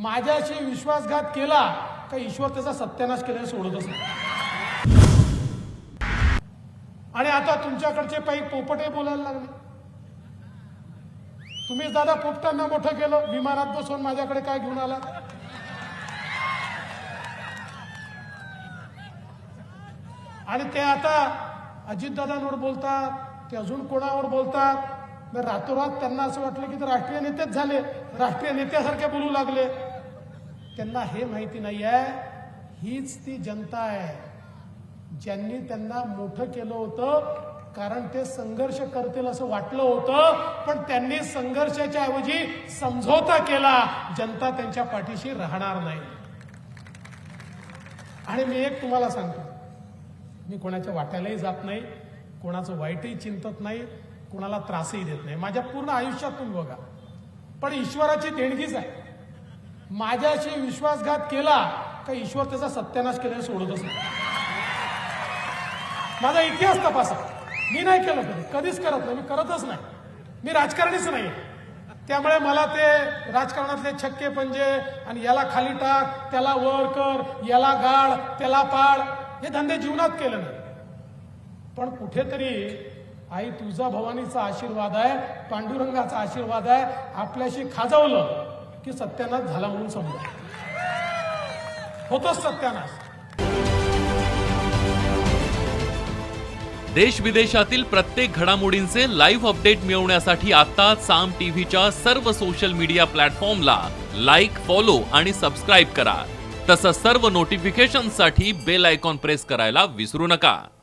माझ्याशी विश्वासघात केला का ईश्वर त्याचा सत्यानाश केल्याने सोडत नाही? आणि आता तुमच्याकडचे काही पोपटे बोलायला लागले. तुम्हीच दादा पोपटांना मोठं केलं विमानात बसून माझ्याकडे काय घेऊन आला आणि ते आता अजितदादांवर बोलतात ते अजून कोणावर बोलतात? रातोरात त्यांना असं वाटलं की ते राष्ट्रीय नेतेच झाले. राष्ट्रीय नेत्यासारखे बोलू लागले. त्यांना हे माहिती नाही आहे हीच ती जनता आहे. ज्यांनी त्यांना मोठं केलं होतं कारण ते संघर्ष करतील असं वाटलं होतं पण त्यांनी संघर्षाच्या ऐवजी समझोता केला जनता त्यांच्या पाठीशी राहणार नाही. आणि मी एक तुम्हाला सांगतो मी कोणाच्या वाट्यालाही जात नाही कोणाचं वाईटही चिंतत नाही कोणाला त्रासही देत नाही. माझ्या पूर्ण आयुष्यात तुम्ही बघा. पण ईश्वराची देणगीच आहे. माझ्याशी विश्वासघात केला का ईश्वर त्याचा सत्यानाश केल्याने सोडतच नाही माझा इतिहास तपासा. मी नाही केलं कधी. कधीच करत नाही. मी करतच नाही. मी राजकारणीच नाही. त्यामुळे मला ते राजकारणातले छक्के पंजे आणि याला खाली टाक त्याला वर कर याला गाळ त्याला पाळ हे धंदे जीवनात केले नाही. पण कुठेतरी आई तुळजा भवानीचा आशीर्वाद आहे पांडुरंगाचा आशीर्वाद आहे आपल्याशी खाजवलं. की सत्यानाश झाला म्हणून समजा. होतोच सत्यानाश. देश विदेशातील प्रत्येक घडामोडींचे लाईव्ह अपडेट मिळवण्यासाठी आता साम टीव्हीच्या सर्व सोशल मीडिया प्लॅटफॉर्मला लाईक फॉलो आणि सबस्क्राईब करा. तसंच सर्व नोटिफिकेशनसाठी बेल आयकॉन प्रेस करायला विसरू नका.